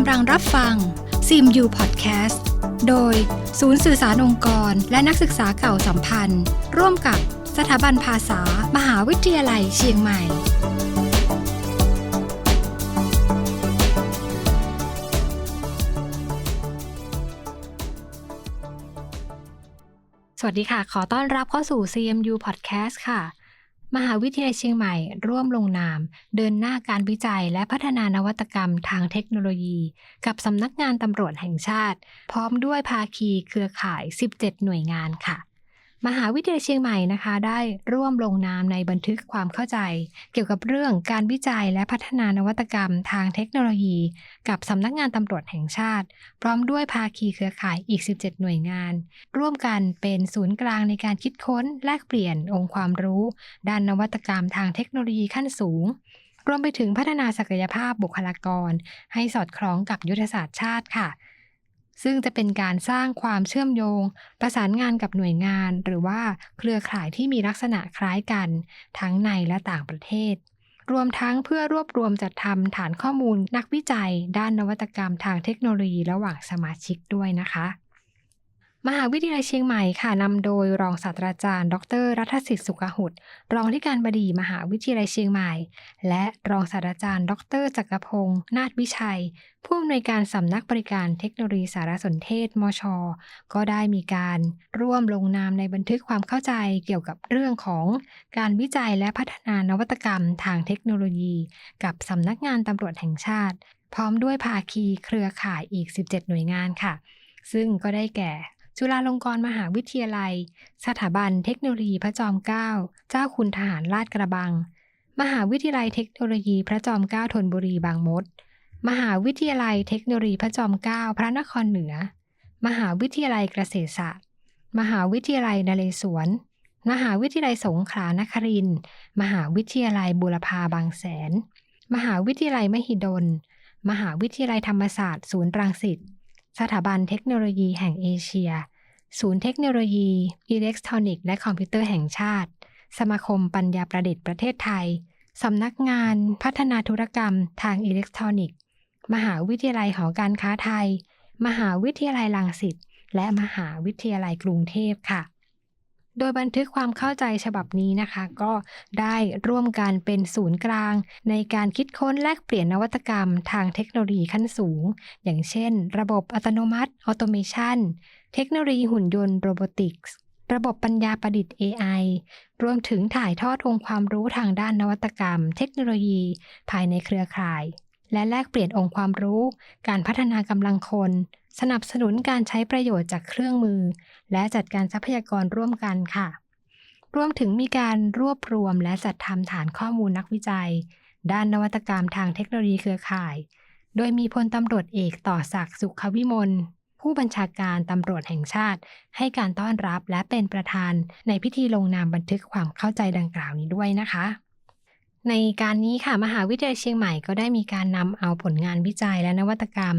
กำลังรับฟังซิมยูพอดแคสต์โดยศูนย์สื่อสารองค์กร และนักศึกษาเก่าสัมพันธ์ ร่วมกับสถาบันภาษา มหาวิทยาลัยเชียงใหม่ สวัสดีค่ะ ขอต้อนรับเข้าสู่ CMU Podcast ค่ะ มหาวิทยาลัยเชียงใหม่ ร่วมลงนาม เดินหน้าการวิจัยและพัฒนานวัตกรรมทางเทคโนโลยี กับสำนักงานตำรวจแห่งชาติ พร้อมด้วยภาคีเครือข่าย 17 หน่วยงานค่ะ มหาวิทยาลัยเชียงใหม่นะคะ ได้ร่วมลงนามในบันทึกความเข้าใจ เกี่ยวกับเรื่องการวิจัยและพัฒนานวัตกรรมทางเทคโนโลยี กับสำนักงานตำรวจแห่งชาติ พร้อมด้วยภาคีเครือข่ายอีก 17 หน่วยงาน ร่วมกันเป็นศูนย์กลางในการคิดค้น แลกเปลี่ยนองค์ความรู้ ด้านนวัตกรรมทางเทคโนโลยีขั้นสูงรวมไปถึงพัฒนาศักยภาพบุคลากร ให้สอดคล้องกับยุทธศาสตร์ชาติค่ะ ซึ่งจะเป็นการสร้างความเชื่อมโยง ประสานงานกับหน่วยงาน หรือว่าเครือข่ายที่มีลักษณะคล้ายกัน ทั้งในและต่างประเทศ รวมทั้งเพื่อรวบรวมจัดทำฐานข้อมูลนักวิจัย ด้านนวัตกรรมทางเทคโนโลยีระหว่างสมาชิกด้วยนะคะ มหาวิทยาลัยเชียงใหม่ค่ะนำโดยรองศาสตราจารย์ ดร รัฐสิทธิ์สุขหุตรองที่การบดีมหาวิทยาลัยเชียงใหม่ และรองศาสตราจารย์ ดรจักรพงศ์นาฏวิชัย ผู้อำนวยการสำนักบริการเทคโนโลยีสารสนเทศ มช ก็ได้มีการร่วมลงนามในบันทึกความเข้าใจเกี่ยวกับเรื่องของการวิจัยและพัฒนานวัตกรรมทางเทคโนโลยี กับสำนักงานตำรวจแห่งชาติ พร้อมด้วยภาคีเครือข่ายอีก 17 หน่วยงานค่ะ ซึ่งก็ได้แก่ จุฬาลงกรณ์มหาวิทยาลัย สถาบันเทคโนโลยีพระจอมเกล้า เจ้าคุณทหารลาดกระบัง มหาวิทยาลัยเทคโนโลยีพระจอมเกล้าธนบุรีบางมด มหาวิทยาลัยเทคโนโลยีพระจอมเกล้าพระนครเหนือ มหาวิทยาลัยเกษตรศาสตร์ มหาวิทยาลัยนเรศวร มหาวิทยาลัยสงขลานครินทร์มหาวิทยาลัยบุรพาบางแสน มหาวิทยาลัยมหิดล มหาวิทยาลัยธรรมศาสตร์ ศูนย์รังสิต สถาบันเทคโนโลยีแห่งเอเชีย ศูนย์เทคโนโลยี อิเล็กทรอนิกส์และคอมพิวเตอร์แห่งชาติ สมาคมปัญญาประดิษฐ์ประเทศไทย สำนักงานพัฒนาธุรกรรมทางอิเล็กทรอนิกส์ มหาวิทยาลัยหอการค้าไทย มหาวิทยาลัยลังสิต และมหาวิทยาลัยกรุงเทพค่ะ โดยบันทึกความเข้าใจฉบับนี้นะคะ ก็ได้ร่วมกันเป็นศูนย์กลาง ในการคิดค้นแลกเปลี่ยนนวัตกรรมทางเทคโนโลยีขั้นสูง อย่างเช่น ระบบอัตโนมัติออโตเมชันเทคโนโลยีหุ่นยนต์โรบอติกส์ระบบปัญญาประดิษฐ์ AI รวมถึงถ่ายทอดองค์ความรู้ทางด้านนวัตกรรม เทคโนโลยี ภายในเครือข่าย และแลกเปลี่ยนองค์ความรู้ การพัฒนากำลังคน สนับสนุนการใช้ประโยชน์จากเครื่องมือ และจัดการทรัพยากรร่วมกันค่ะ รวมถึงมีการรวบรวมและจัดทำฐานข้อมูลนักวิจัย ด้านนวัตกรรมทางเทคโนโลยีเครือข่าย โดยมีพลตำรวจเอกต่อศักดิ์สุขวิมลผู้บัญชาการตำรวจแห่งชาติ ให้การต้อนรับและเป็นประธานในพิธีลงนามบันทึกความเข้าใจดังกล่าวนี้ด้วยนะคะ ในการนี้ค่ะมหาวิทยาลัยเชียงใหม่ก็ได้มีการนำเอาผลงานวิจัยและนวัตกรรม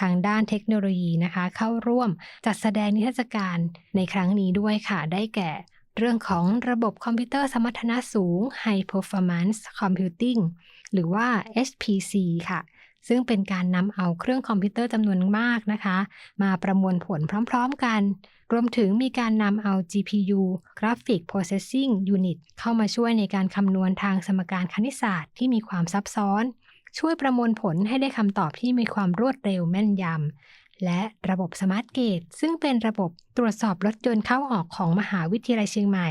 ทางด้านเทคโนโลยีนะคะ เข้าร่วมจัดแสดงนิทรรศการในครั้งนี้ด้วยค่ะ ได้แก่ เรื่องของระบบคอมพิวเตอร์สมรรถนะสูง High Performance Computing หรือว่า HPC ค่ะ ซึ่งเป็นการนำเอาเครื่องคอมพิวเตอร์จำนวนมากนะคะ มาประมวลผลพร้อมๆกัน รวมถึงมีการนำเอา GPU Graphic Processing Unit เข้ามาช่วยในการคำนวณทางสมการคณิตศาสตร์ที่มีความซับซ้อน ช่วยประมวลผลให้ได้คำตอบที่มีความรวดเร็วแม่นยำและระบบสมาร์ทเกตซึ่งเป็นระบบตรวจสอบรถยนต์เข้าออกของมหาวิทยาลัยเชียงใหม่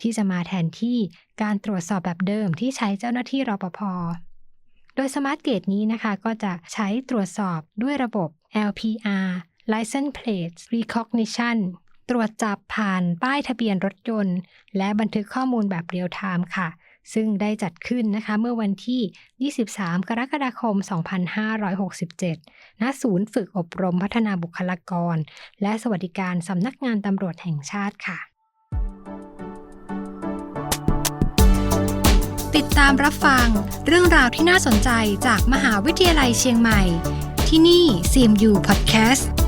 ที่จะมาแทนที่การตรวจสอบแบบเดิมที่ใช้เจ้าหน้าที่รปภ โดยสมาร์ทเกตนี้นะคะก็จะใช้ตรวจสอบด้วยระบบ LPR License Plate Recognition ตรวจจับผ่านป้ายทะเบียนรถยนต์ และบันทึกข้อมูลแบบเรียลไทม์ค่ะ ซึ่งได้จัดขึ้นนะคะเมื่อวันที่ 23 กรกฎาคม 2567 ณ ศูนย์ฝึกอบรมพัฒนาบุคลากร และสวัสดิการสำนักงานตำรวจแห่งชาติค่ะ ตามรับฟังเรื่องราวที่น่าสนใจจากมหาวิทยาลัยเชียงใหม่ ที่นี่ CMU Podcast